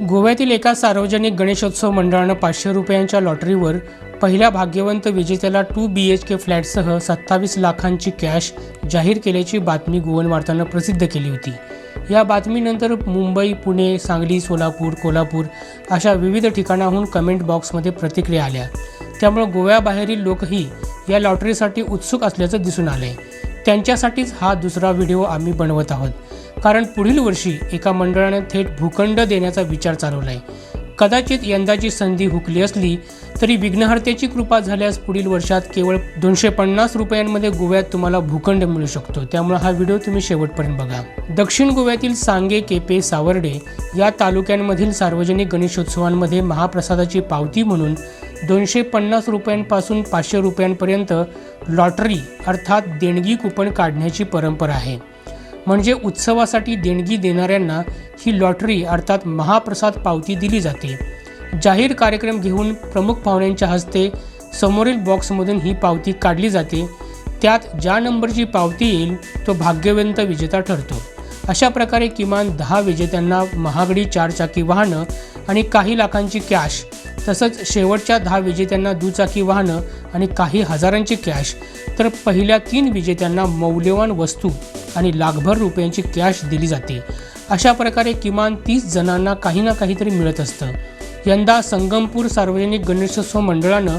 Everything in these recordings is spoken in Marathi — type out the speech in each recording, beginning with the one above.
गोव्यातील एका सार्वजनिक गणेशोत्सव मंडळानं पाचशे रुपयांच्या लॉटरीवर पहिल्या भाग्यवंत विजेत्याला टू बी एच के फ्लॅटसह सत्तावीस लाखांची कॅश जाहीर केल्याची बातमी गोवन वार्तानं प्रसिद्ध केली होती. या बातमीनंतर मुंबई पुणे सांगली सोलापूर कोल्हापूर अशा विविध ठिकाणाहून कमेंट बॉक्समध्ये प्रतिक्रिया आल्या. त्यामुळं गोव्याबाहेरील लोकही या लॉटरीसाठी उत्सुक असल्याचं दिसून आलंय. त्यांच्यासाठीच हा दुसरा व्हिडिओ आम्ही बनवत आहोत. कारण पुढील वर्षी एका मंडळाने थेट भूखंड देण्याचा विचार चालवला आहे कदाचित यंदाची संधी हुकली असली तरी विघ्नहर्त्याची कृपा झाल्यास पुढील वर्षात केवळ दोनशे पन्नास रुपयांमध्ये गोव्यात तुम्हाला भूखंड मिळू शकतो. त्यामुळे हा व्हिडिओ तुम्ही शेवटपर्यंत बघा. दक्षिण गोव्यातील सांगे केपे सावर्डे या तालुक्यांमधील सार्वजनिक गणेशोत्सवांमध्ये महाप्रसादाची पावती म्हणून दोनशे पन्नास रुपयांपासून पाचशे रुपयांपर्यंत लॉटरी अर्थात देणगी कुपन काढण्याची परंपरा आहे. म्हणजे उत्सवासाठी देणगी देणाऱ्यांना ही लॉटरी अर्थात महाप्रसाद पावती दिली जाते. जाहीर कार्यक्रम घेऊन प्रमुख पाहुण्यांच्या हस्ते समोरील बॉक्समधून ही पावती काढली जाते. त्यात ज्या नंबरची पावती येईल तो भाग्यवंत विजेता ठरतो. अशा प्रकारे किमान दहा विजेत्यांना महागडी चारचाकी वाहनं आणि काही लाखांची कॅश तसंच शेवटच्या दहा विजेत्यांना दुचाकी वाहनं आणि काही हजारांची कॅश. तर पहिल्या तीन विजेत्यांना मौल्यवान वस्तू आणि लाखभर रुपयांची कॅश दिली जाते. अशा प्रकारे किमान तीस जणांना काही ना काहीतरी मिळत असतं. यंदा संगमपूर सार्वजनिक गणेशोत्सव मंडळानं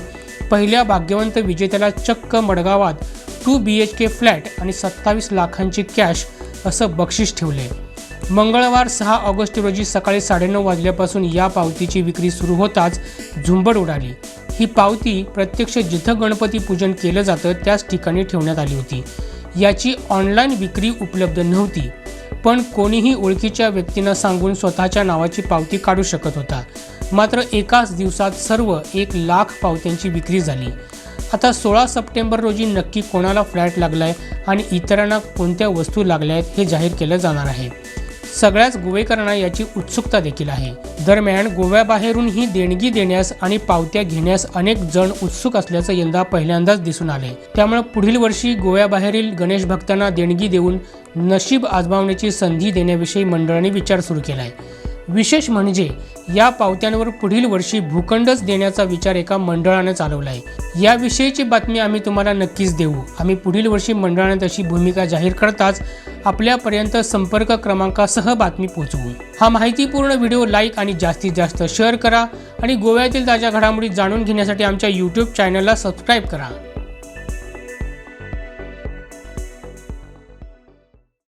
पहिल्या भाग्यवंत विजेत्याला चक्क मडगावात two B H K flat आणि सत्तावीस लाखांची कॅश असं बक्षीस ठेवले मंगळवार सहा ऑगस्ट रोजी सकाळी साडेनऊ वाजल्यापासून या पावतीची विक्री सुरू होताच झुंबड उडाली. ही पावती प्रत्यक्ष जिथं गणपती पूजन केलं जातं त्याच ठिकाणी ठेवण्यात आली होती. याची ऑनलाईन विक्री उपलब्ध नव्हती पण कोणीही ओळखीच्या व्यक्तींना सांगून स्वतःच्या नावाची पावती काढू शकत होता. मात्र एकाच दिवसात सर्व एक लाख पावत्यांची विक्री झाली. आता सोळा सप्टेंबर रोजी नक्की कोणाला फ्लॅट लागलाय आणि इतरांना कोणत्या वस्तू लागल्या आहेत हे जाहीर केलं जाणार आहे. सगळ्याच गोवेकरांना याची उत्सुकता देखील आहे. दरम्यान गोव्याबाहेरूनही देणगी देण्यास आणि पावत्या घेण्यास अनेक जण उत्सुक असल्याचं यंदा पहिल्यांदाच दिसून आले त्यामुळे पुढील वर्षी गोव्याबाहेरील गणेश भक्तांना देणगी देऊन नशीब आजमावण्याची संधी देण्याविषयी मंडळाने विचार सुरू केला आहे विशेष म्हणजे या पावत्यांवर पुढील वर्षी भूखंडच देण्याचा विचार एका मंडळाने चालवला आहे याविषयीची बातमी आम्ही तुम्हाला नक्कीच देऊ. आम्ही पुढील वर्षी मंडळाने तशी भूमिका जाहीर करताच आपल्यापर्यंत संपर्क क्रमांकासह बातमी पोहोचवू. हा माहितीपूर्ण व्हिडिओ लाईक आणि जास्तीत जास्त शेअर करा आणि गोव्यातील ताज्या घडामोडी जाणून घेण्यासाठी आमच्या यूट्यूब चॅनलला सबस्क्राईब करा.